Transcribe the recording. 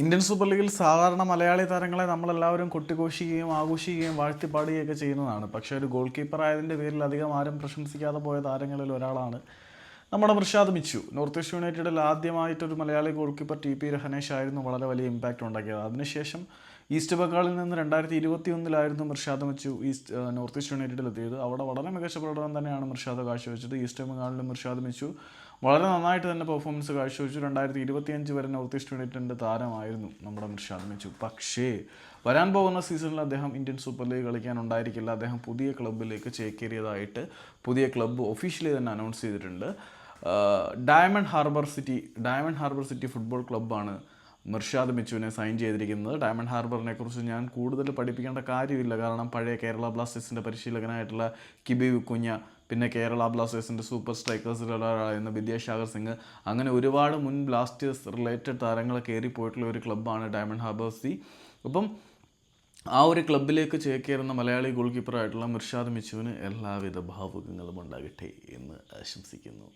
Indian super ലീഗിൽ സാധാരണ മലയാളി താരങ്ങളെ നമ്മളെല്ലാവരും കൊട്ടിഘോഷിക്കുകയും ആഘോഷിക്കുകയും വാഴ്ത്തിപ്പാടുകയൊക്കെ ചെയ്യുന്നതാണ്. പക്ഷേ ഒരു ഗോൾ കീപ്പർ ആയതിന്റെ പേരിൽ അധികം ആരും പ്രശംസിക്കാതെ പോയ താരങ്ങളിൽ ഒരാളാണ് നമ്മുടെ പ്രഷാദ് മിച്ചു. നോർത്ത് ഈസ്റ്റ് യുണൈറ്റഡിൽ ആദ്യമായിട്ടൊരു Malayali goalkeeper T P Rahanesh ആയിരുന്നു വളരെ വലിയ ഇമ്പാക്റ്റ് ഉണ്ടാക്കിയത്. അതിനുശേഷം ഈസ്റ്റ് ബംഗാളിൽ നിന്ന് രണ്ടായിരത്തി ഇരുപത്തി ഒന്നിലായിരുന്നു മിർഷാദ് മച്ചു ഈസ്റ്റ് നോർത്ത് ഈസ്റ്റ് യുണൈറ്റഡിൽ എത്തിയത്. അവിടെ വളരെ മികച്ച പ്രകടനം തന്നെയാണ് മിർഷാദ് കാഴ്ചവെച്ചത്. ഈസ്റ്റ് ബംഗാളിലും മിർഷാദ് മച്ചു വളരെ നന്നായിട്ട് തന്നെ പെർഫോമൻസ് കാഴ്ചവെച്ചു. രണ്ടായിരത്തി ഇരുപത്തിയഞ്ച് വരെ നോർത്ത് ഈസ്റ്റ് യുണൈറ്റഡിന്റെ താരമായിരുന്നു നമ്മുടെ മിർഷാദ് മച്ചു. പക്ഷേ വരാൻ പോകുന്ന സീസണിൽ അദ്ദേഹം ഇന്ത്യൻ സൂപ്പർ ലീഗ് കളിക്കാനുണ്ടായിരിക്കില്ല അദ്ദേഹം പുതിയ ക്ലബ്ബിലേക്ക് ചേക്കേറിയതായിട്ട് പുതിയ ക്ലബ്ബ് ഒഫീഷ്യലി തന്നെ അനൗൺസ് ചെയ്തിട്ടുണ്ട്. Diamond harbour city diamond harbour city football ക്ലബ്ബാണ് Mirshad മിച്ചുവിനെ സൈൻ ചെയ്തിരിക്കുന്നത്. ഡയമണ്ട് ഹാർബറിനെ കുറിച്ച് ഞാൻ കൂടുതൽ പഠിപ്പിക്കേണ്ട കാര്യമില്ല. കാരണം പഴയ കേരള ബ്ലാസ്റ്റേഴ്സിന്റെ പരിശീലകനായിട്ടുള്ള കിബി കുഞ്ഞ പിന്നെ കേരള ബ്ലാസ്റ്റേഴ്സിന്റെ സൂപ്പർ സ്ട്രൈക്കേഴ്സിൽ ഒരാളായിരുന്ന വിദ്യാസാഗർ സിംഗ്. അങ്ങനെ ഒരുപാട് മുൻ ബ്ലാസ്റ്റേഴ്സ് റിലേറ്റഡ് താരങ്ങൾ കയറിപ്പോയിട്ടുള്ള ഒരു ക്ലബ്ബാണ് ഡയമണ്ട് ഹാർബർ സി അപ്പം ആ ഒരു ക്ലബിലേക്ക് ചേക്കേറുന്ന മലയാളി ഗോൾ കീപ്പറായിട്ടുള്ള മിർഷാദ് മിച്ചുവിന് എല്ലാവിധ ഭാവുകങ്ങളും ഉണ്ടാകട്ടെ എന്ന് ആശംസിക്കുന്നു.